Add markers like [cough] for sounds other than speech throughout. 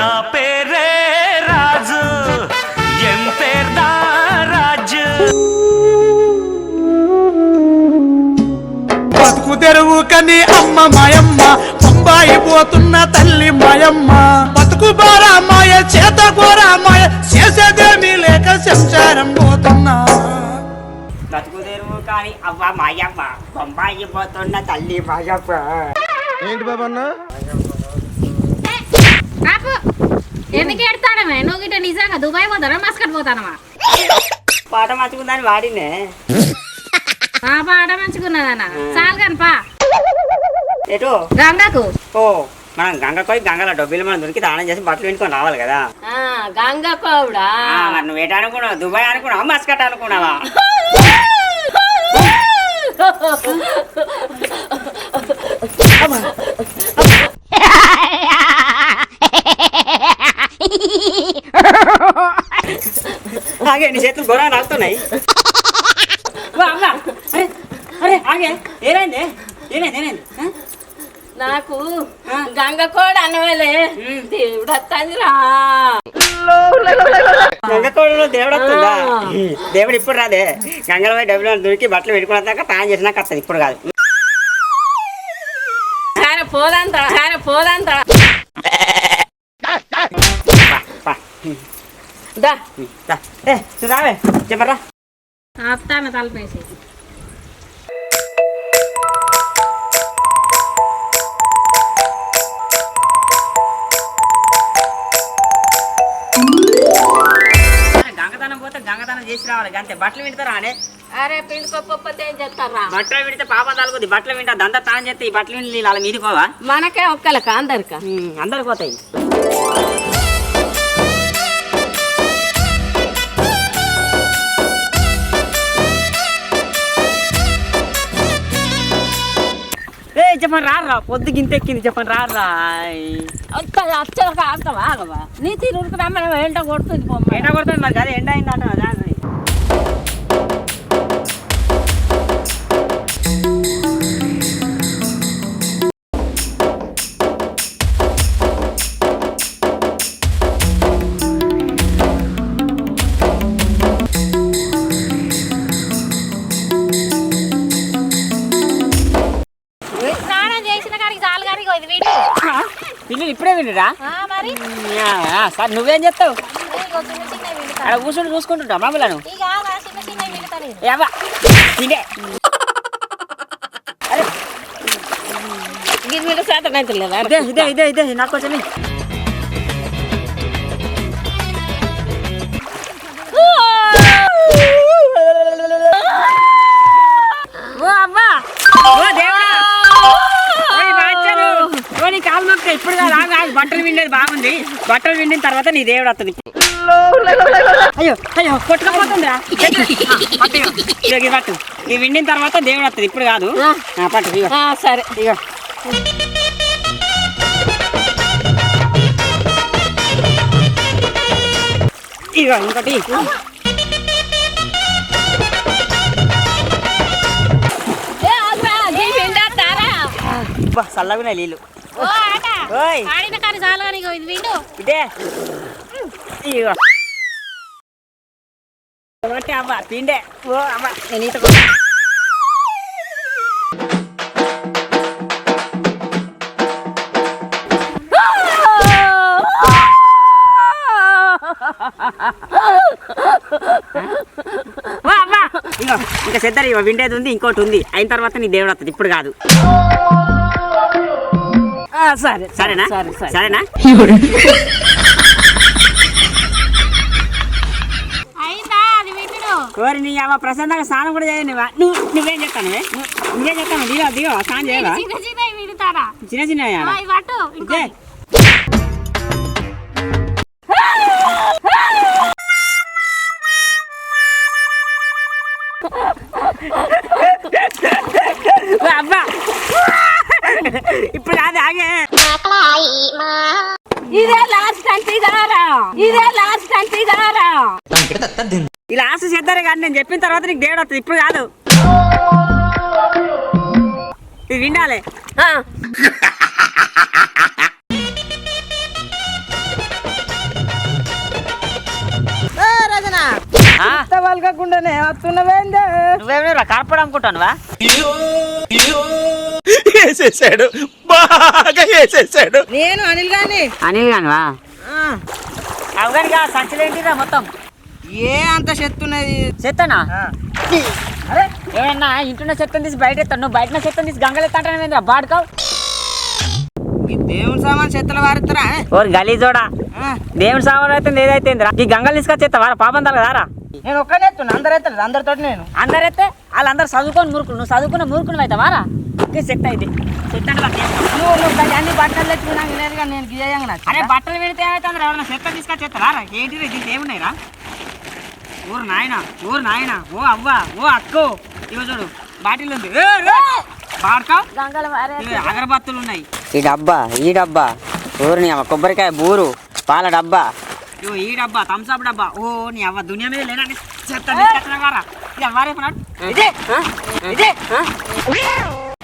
నా పేరే రాజు. ఎం పేర్దా రాజు? బతుకు తెరువు కని అమ్మ మాయమ్మ బొంబాయి పోతున్న తల్లి మాయమ్మ. బతుకు బారా మాయ చేత కోరా మాయ చేసేదేమీ లేక సంసారం పోతున్నా. బతుకు తెరువు కానీ అవ్వ మాయవ్వ బొంబాయి పోతున్న తల్లి మాయవ్వ ఏంటి బాబా అన్న ఆపు ఎందుకు ఎడతాడమే నువ్వు గిట్ట నిజంగా దుబాయ్ పోతానా మస్కట్ పోతానమా పాట మర్చుకుందని వాడినే. ఆ పాట మంచుకున్నదన్న. చాలు కాని పా. ఎటు? గంగకు? ఓ మనం గంగ పోయి గంగలో డబ్బులు మనం దొరికి దానం చేసి బట్టలు పెట్టుకొని రావాలి కదా. గంగ కోవుడా ఆ, మరి నువ్వు ఏట అనుకున్నావు? దుబాయ్ అనుకున్నావా? మస్కట్ అనుకున్నావా? [laughs] ఆగే నీ చేతులు గొడవ అమ్మా. అరే అరే ఆగే. ఏమైంది? ఏమైంది ఏమైంది? నాకు గంగ కోడ అన్నవేలే దేవుడు వస్తాందిరా గంగకోడలో దేవుడు వస్తుందా దేవుడు ఇప్పుడు రాదే. గంగల పోయి డబ్బులు దొరికి బట్టలు పెట్టుకున్నాక తాను చేసినాక వస్తుంది. ఇప్పుడు కాదు. సరే పోదంతా సరే పోదంతా. దా. ఏ, రావే చెప్పరా తలపేసి గంగతనం పోతే గంగతనం చేసి రావాలి అంతే బట్టలు వింటారా అనే అరే పిండుకోకపోతే ఏం చేస్తారా బట్టలు విడితే పాపం తలుగుద్ది బట్టలు వింటా దంతా తాను చేస్తే ఈ బట్టలు విండి వాళ్ళ మీది పోవా మనకే ఒక్కలక అందరిక అందరికి పోతాయి ఏ చెప్పండి రారా. పొద్దు గింతెక్కింది చెప్పండి రారా. అచ్చలక ఆగవా ఆగవా నీ తిరుగుకు రమ్మని ఏంట కొడుతుంది ఎండ కొడుతుంది మరి అదే ఎండ అయిందంట సార్ నువ్వేం చేస్తావు? అక్కడ కూర్చొని చూసుకుంటుంటా మామూలను తినే. ఇది వీడు శాతం అయితే లేదా ఇదే ఇదే ఇదే నాకు కొంచెం బట్టలు విండిన తర్వాత నీ దేవుడు వస్తుంది అయ్యో అయ్యో కొట్టుకపోతుందా ఇది పట్టు ఈ విండిన తర్వాత దేవుడు వస్తుంది ఇప్పుడు కాదు. పట్టు ఇగో సరే. ఇగో ఇగో ఇంకోటి. చల్లగున్నాయి నీళ్ళు. ఓయ్. ఆడిన కానీ చాలు కానీ ఇది విండు. ఇదే. ఇగో. ఒకటి అవ్వ పిండే. ఓ అవ్వ. నేను ఈత ఇంకా చెద్దరు ఇగో విండేది ఉంది ఇంకోటి ఉంది. అయిన తర్వాత నీ దేవుడు వస్తుంది ఇప్పుడు కాదు. సరే సరేనా? సరే సరే. సరేనా? అయిందా? అది విండు కోరి నీ అవ్వ ప్రశాంతంగా స్నానం కూడా చేయనివా నువ్వు నువ్వేం చెప్తాను నువ్వేం? చెప్తాను దిగో దిగో స్నానం చేయవా? చిన్న చిన్న అబ్బా ఇప్పుడు అది ఆగే. ఇదే లాస్ట్ అంతేదారా ఇదే లాస్ట్ అంతేదారా ఈ లాస్ట్ చేద్దారే కానీ నేను చెప్పిన తర్వాత నీకు దేవుడు వస్తుంది ఇప్పుడు కాదు. ఇది వినాలి. వాళ్ళకుండానే వస్తున్నవేందే? కార్పడం అనుకుంటానువా? వేసేసాడు. బాగా వేసేసాడు. నేను అనిల్ గాని. అనిల్ గానివా? అవగానిగా సంచలేంటిరా మొత్తం? ఏ అంత చెత్తున్నది చెత్తనా? అరే ఏమన్నా ఇంట్లో చెత్తను తీసి బయట ఎత్తాను. నువ్వు బయట చెత్తను తీసి గంగలు ఎత్తాంటాను బాడుకావు. ఈ దేవుని సామాన్ చెత్తలు వారుతారా? ఓరు గలీజోడా దేవుని సామాన్ అయితే ఏదైతే ఈ గంగలు తీసుకొచ్చేస్తా వారా? పాపం తలగదారా నేను ఒక్కనే ఎత్తున్నా అందరు ఎత్తారు అందరితో నేను. అందరైతే వాళ్ళందరూ చదువుకొని మూర్ఖులు నువ్వు చదువుకున్న మూర్ఖులు అయితే అంటే ఏం కాదు. నువ్వు నువ్వు అన్ని బట్టలు లేదుగా నేను గీయంగా అరే బట్టలు పెడితే ఏమైతే అందరూ ఎవరైనా చెత్త తీసుకొచ్చేస్తారా ఏంటి దీనికి ఏమున్నాయిరా ఊరు నాయన ఊరు నాయన ఓ అవ్వ ఓ అక్కో చూడు బాటిల్ ఉంది అగరబత్తులు ఉన్నాయి ఈ డబ్బా ఈ డబ్బా ఊరిని అమ్మ కొబ్బరికాయ బూరు పాల డబ్బా ఇగో ఈ డబ్బా థమ్స్అప్ డబ్బా ఓ నీ అవ్వ దునియా మీద లేనండి చెత్త ఇది అవ్వారేమన్నాడు ఇదే ఇదే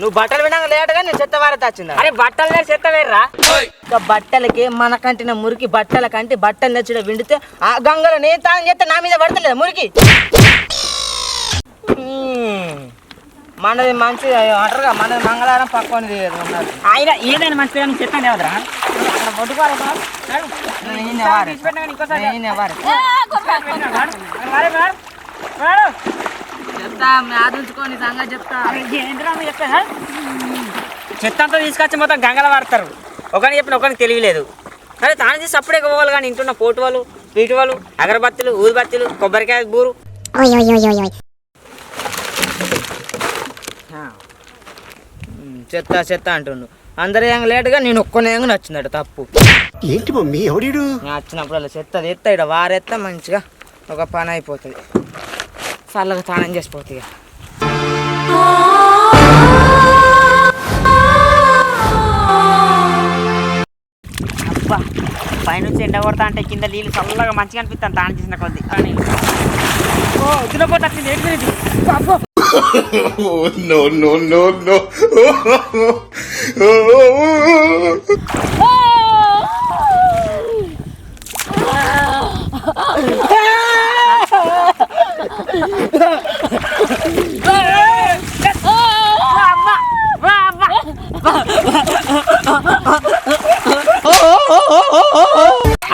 నువ్వు బట్టలు వినాక లేటగా నేను చెత్త వారత వచ్చిందా? అరే బట్టలు వేరు చెత్త వేర్రా. ఇంకా బట్టలకి మన కంటిన మురికి బట్టల కంటి బట్టలు నచ్చిన విండితే ఆ గంగలో నేను తాను చేస్తే నా మీద పడతలేదు మురికి. మనది మంచి అంటారుగా మనది మంగళవారం పక్కనది ఆయన ఏదైనా మంచిగా చెత్త పట్టుకోవాలి నేనే వారే. నేనే వారే. చెప్తా ఆదుంచుకొని సంగతి చెప్తా. చెత్త అంతా తీసుకొచ్చి మొత్తం గంగల వాడతారు. ఒకరికి చెప్పిన ఒకరికి తెలియలేదు. అరే తాను చేసి అప్పుడే పోవాలి కానీ ఇంటున్న పోటు వాళ్ళు పీటు వాళ్ళు అగరబత్తులు ఊదిబత్తులు కొబ్బరికాయ బూరు. చెత్త చెత్త అంటుండు. అందరు ఏం లేటుగా నేను ఒక్కనే నచ్చిందట తప్పు. ఏంటి మమ్మీ వచ్చినప్పుడు అలా చెత్త ఎత్త ఇక్కడ వారెత్త మంచిగా ఒక పని అయిపోతుంది. చల్లగా స్నానం చేసిపోతుంది ఇక. అబ్బా పైనుంచి ఎండ కొడతా అంటే కింద నీళ్ళు చల్లగా మంచిగా అనిపిస్తాను తాను చేసిన కొద్ది. కానీ ఓ!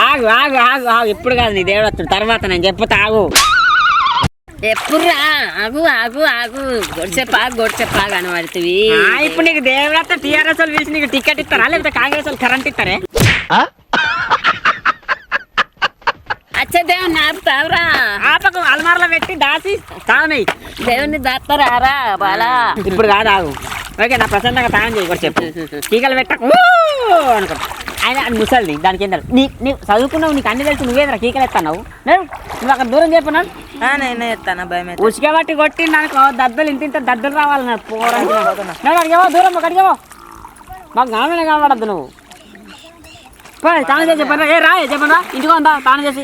ఆగు ఆగు ఆగు ఆగు. ఇప్పుడు కాదు నీ దేవుడు వస్తాడు. తర్వాత నేను చెప్పుతా ఆగు. ఎప్పుడురా? ఆగు ఆగు ఆగు. గొడిచెప్పా గొడిచెప్పా కనబడుతుంది ఆ, ఇప్పుడు నీకు దేవుడు వస్తే టీఆర్ఎస్ వాళ్ళు పిలిచి నీకు టికెట్ ఇస్తారా? లేకపోతే కాంగ్రెస్ వాళ్ళు కరెంట్ ఇస్తారే? అల్మార్లో పెట్టి దాసి తానై. దేవుని దాస్తారా బాలా. ఇప్పుడు కాదు ఆగు ఓకే నా ప్రశాంతంగా తానం చేయి కూడా చెప్పు. టీకలు పెట్టకు అనుకో ఆయన ముసలిది దానికి ఏంటంటే నీ నీ చదువుకున్నావు నీకు అన్ని తెలుసు నువ్వేంద్రా కీకలు ఎత్తావు నేను నువ్వు అక్కడ దూరం చెప్పినాడు ఆ, నేనే ఎత్తాను భయం. ఉసుక బట్టి కొట్టి నాకు దద్దలు ఇంత ఇంత దద్దలు రావాలి నాకు నేను అడిగేవో దూరం ఒక అడిగేవో మాకు గామెనే కనబడద్దు నువ్వు. తాను చేసి చెప్పండి ఏ రా చెప్పండి ఇంటికి ఉందా తాను చేసి.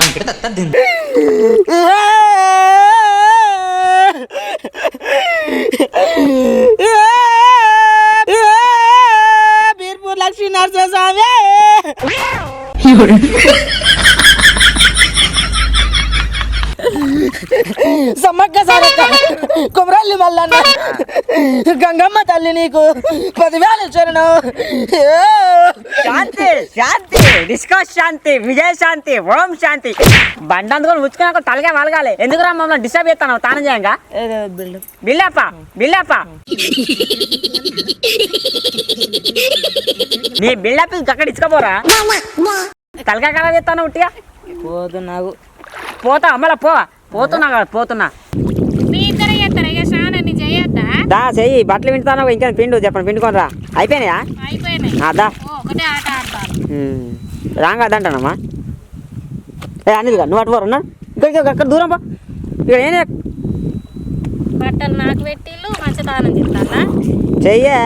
તમે કેતા તદ દિન વીરપુર લક્ષ્મી નરસિંહ સ્વામી సమ్మక్క సారక్క కుమరల్లి మల్లన్న. గంగమ్మ తల్లి నీకు పదివేలు చరణం శాంతి శాంతి. డిస్కస్ శాంతి విజయ శాంతి ఓం శాంతి. బండి అందుకొని ఉచ్చుకున్నాక తలగా వలగాలి. ఎందుకు రా మమ్మల్ని డిస్టర్బ్ చేస్తాను తానం చేయంగా? బిల్లప్ప బిల్లప్ప. నీ బిల్డప్ అక్కడ ఇచ్చుకోపోరా? తలగా కలర్ చేస్తాను ఉట్టిగా? పోదు నాకు. పోతా మళ్ళా పో. పోతున్నా కదా పోతున్నా. మీ ఇద్దరు చేస్తారా ఇక స్నానాన్ని చేయొద్దా? దా చెయ్యి. బట్టలు వింటున్నావు ఇంకా పిండు చెప్పండి పిండుకొని రా అయిపోయినాయా? అయిపోయినాయి. ఆ, దా. ఓ, ఒకటే ఆట ఆడతారు. ఉమ్. రాంగా అదంటానమ్మా ఏ అనిల్ నువ్వు అటు పోరు ఇక్కడికి అక్కడ దూరం పా. ఇక్కడ ఏం బట్టలు నాకు పెట్టిళ్ళు మంచి చెయ్యే.